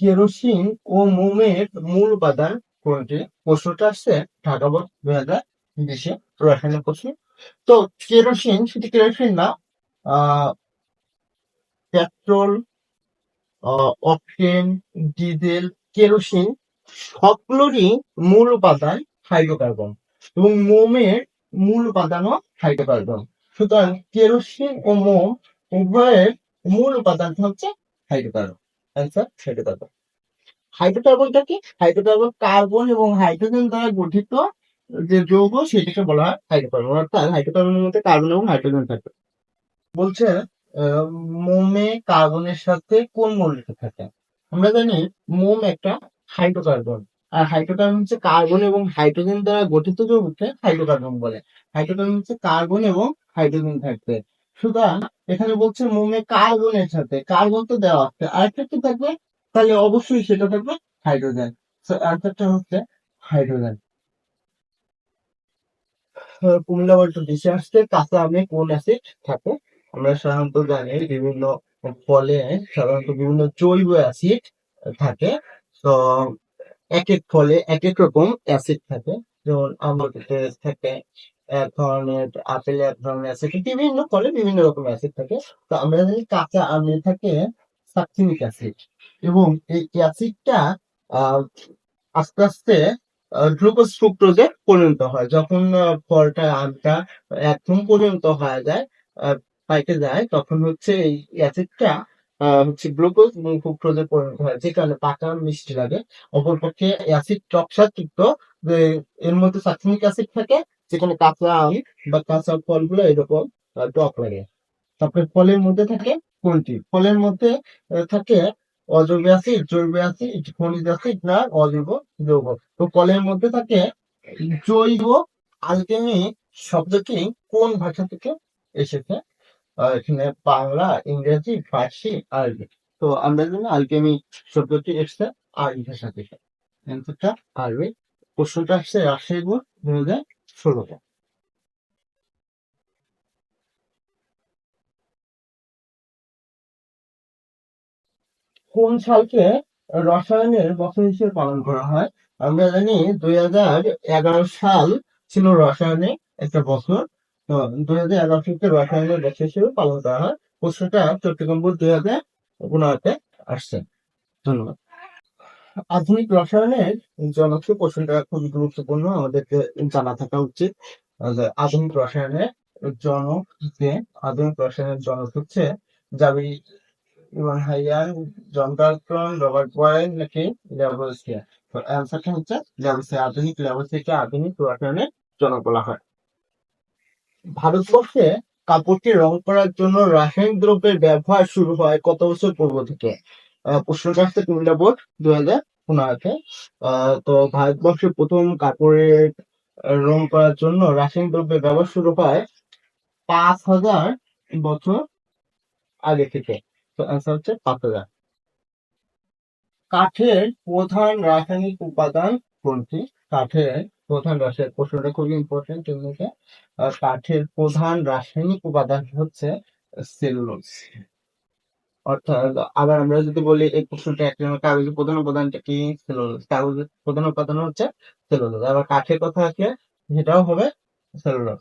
Kerosene ও মোমের মূল উপাদান কোনটি? প্রশ্নটা আসছে ঢাকা বোর্ড দুই হাজার বিশে রসায়নের প্রশ্ন। তো কেরোসিন, শুধু কেরোসিন না পেট্রোল অকটেন ডিজেল, কেরোসিন সবগুলোরই মূল উপাদান হাইড্রোকার্বন এবং মোমের মূল উপাদানও হাইড্রোকার্বন। সুতরাং কেরোসিন ও মোম উভয়ের মূল উপাদানটা হচ্ছে হাইড্রোকার্বন। অ্যান্সার হাইড্রোকার্বন হাইড্রোকার্বনটা কি? হাইড্রোকার্বন কার্বন এবং হাইড্রোজেন দ্বারা গঠিত যে যৌগ, সেটাকে বলা হয় হাইড্রোকার্বন অর্থাৎ হাইড্রোকার্বনের মধ্যে কার্বন এবং হাইড্রোজেন থাকে। বলছে মোমে কার্বনের সাথে কোন মৌলটা থাকে? আমরা জানি মোম একটা হাইড্রোকার্বন আর হাইড্রোকার্বন হচ্ছে কার্বন এবং হাইড্রোজেন দ্বারা গঠিত যৌগকে হাইড্রোকার্বন বলে। হাইড্রোকার্বন হচ্ছে কার্বন এবং হাইড্রোজেন থাকবে। সুতরাং এখানে বলছে মোমে কার্বনের সাথে, কার্বন তো দেওয়া আছে। আরেকটা কি থাকবে? তাহলে অবশ্যই সেটা থাকবে হাইড্রোজেন। সো অ্যান্সারটা হচ্ছে হাইড্রোজেন। কুমিল্লা বলতে দেশে আসছে কাঁচা আমে কোন অ্যাসিড থাকে? আমরা সাধারণত জানি বিভিন্ন ফলে সাধারণত বিভিন্ন জৈব অ্যাসিড থাকে। তো এক এক ফলে এক এক রকম অ্যাসিড থাকে। যেমন আমলকিতে থাকে এক ধরনের আপেলে এক ধরনের অ্যাসিড বিভিন্ন ফলে বিভিন্ন রকম অ্যাসিড থাকে। তো আমরা জানি কাঁচা আমে থাকে সাকসিনিক অ্যাসিড এবং এই অ্যাসিডটা আস্তে আস্তে গ্লুকোজ ফ্রুক্টোজে পরিণত হয়। যখন ফলটা, আমটা একদম পরিণত হয়ে যায় পাইকে যায়, তখন হচ্ছে এই অ্যাসিডটা হচ্ছে গ্লুকোজ এবং ফ্রুক্টোজে পরিণত হয়, যে কারণে পাকা মিষ্টি লাগে। অপরপক্ষে অ্যাসিড টকসাযুক্ত এর মধ্যে সাকসিনিক অ্যাসিড থাকে যেখানে কাঁচা আম বা কাঁচা ফলগুলো এরকম টক লাগে। তারপরে ফলের মধ্যে থাকে কোনটি ফলের মধ্যে থাকে অজৈব অ্যাসিড, জৈব অ্যাসিড, খনিজ অ্যাসিড না, অজৈব যৌগ। তো ফলের মধ্যে থাকে জৈব আলকেমি শব্দটি কোন ভাষা থেকে এসেছে? এখানে বাংলা, ইংরেজি, ফার্সি, আরবি। তো আমরা জানি আলকেমি শব্দটি এসেছে আরবি ভাষা থেকে। অ্যান্সারটা আরবি। প্রশ্নটা আসছে রাজশাহী বোর্ড ষোলোতে কোন সালকে রসায়নের বছর হিসেবে পালন করা হয়? আমরা জানি দুই হাজার এগারো সাল ছিল রসায়নের একটা বছর। তো দুই হাজার এগারো সালকে রসায়নের বছর হিসেবে পালন করা হয়। প্রশ্নটা চট্টগ্রাম দুই হাজার পনেরোতে আসছে। ধন্যবাদ। আধুনিক রসায়নের জনক প্রশ্নটা খুবই গুরুত্বপূর্ণ। আমাদেরকে জানা থাকা উচিত আধুনিক রসায়নের জনক যে আধুনিক রসায়নের জনক হচ্ছে Jabir ibn Hayyan John Dalton Robert Boyle নাকি ল্যাভোসিয়া তো অ্যান্সারটা হচ্ছে ল্যাভোসিয়া আধুনিক ল্যাভোসিয়াকে আধুনিক রসায়নের জনক বলা হয়। ভারতবর্ষে কাপড়টি রং করার জন্য রাসায়নিক দ্রব্যের ব্যবহার শুরু হয় কত বছর পূর্ব থেকে? আহ, প্রশ্নটা আসছে কুমিল্লা বোর্ড দু হাজার পনেরোতে তো ভারতবর্ষে প্রথম কাপড়ের রং করার জন্য রাসায়নিক দ্রব্যের ব্যবহার শুরু হয় পাঁচ হাজার বছর আগে থেকে। তো অ্যান্সার হচ্ছে পাঁচ হাজার। কাঠের প্রধান রাসায়নিক উপাদান কোনটি? কাঠের প্রধান রাসায়নিক প্রশ্নটা খুবই ইম্পর্টেন্ট কাঠের প্রধান রাসায়নিক উপাদান হচ্ছে সেলুলোজ। অর্থাৎ আবার আমরা যদি বলি এই প্রশ্নটা এক নম্বর কাগজের প্রধান উপাদানটা কি? সেলুলোজ কাগজের প্রধান উপাদান হচ্ছে সেলুলোজ আবার কাঠের কথা আসলে সেটাও হবে সেলুলোজ